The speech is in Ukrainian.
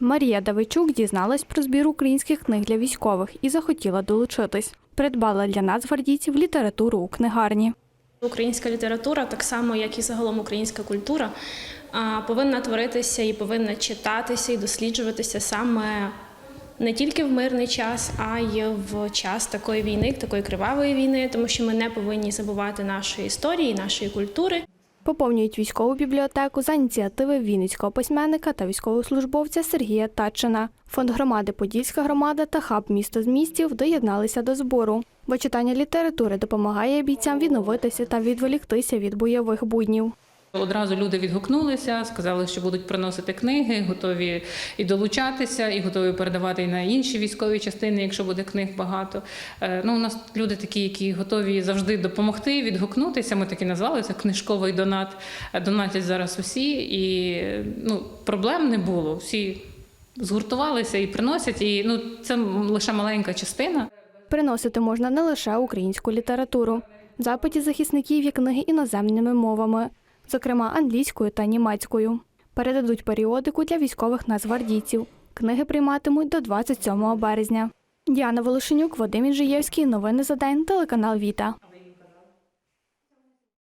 Марія Давичук дізналась про збір українських книг для військових і захотіла долучитись. Придбала для нацгвардійців літературу у книгарні. Українська література, так само як і загалом українська культура, повинна творитися і повинна читатися і досліджуватися саме не тільки в мирний час, а й в час такої війни, такої кривавої війни, тому що ми не повинні забувати нашої історії, нашої культури. Поповнюють військову бібліотеку за ініціативи вінницького письменника та військовослужбовця Сергія Татчина. Фонд громади Подільська громада та хаб місто з містів доєдналися до збору, бо читання літератури допомагає бійцям відновитися та відволіктися від бойових буднів. Одразу люди відгукнулися, сказали, що будуть приносити книги, готові і долучатися, і готові передавати і на інші військові частини, якщо буде книг багато. Е, Ну, у нас люди такі, які готові завжди допомогти, відгукнутися. Ми такі назвали це книжковий донат. Е, Донатять зараз усі, і ну, проблем не було. Всі згуртувалися і приносять. І ну, це лише маленька частина. Приносити можна не лише українську літературу. Запиті захисників є книги іноземними мовами, зокрема англійською та німецькою. Передадуть періодику для військових нацгвардійців. Книги прийматимуть до 27 березня. Діана Волошенюк, Вадим Інжиєвський. Новини за день. Телеканал Віта.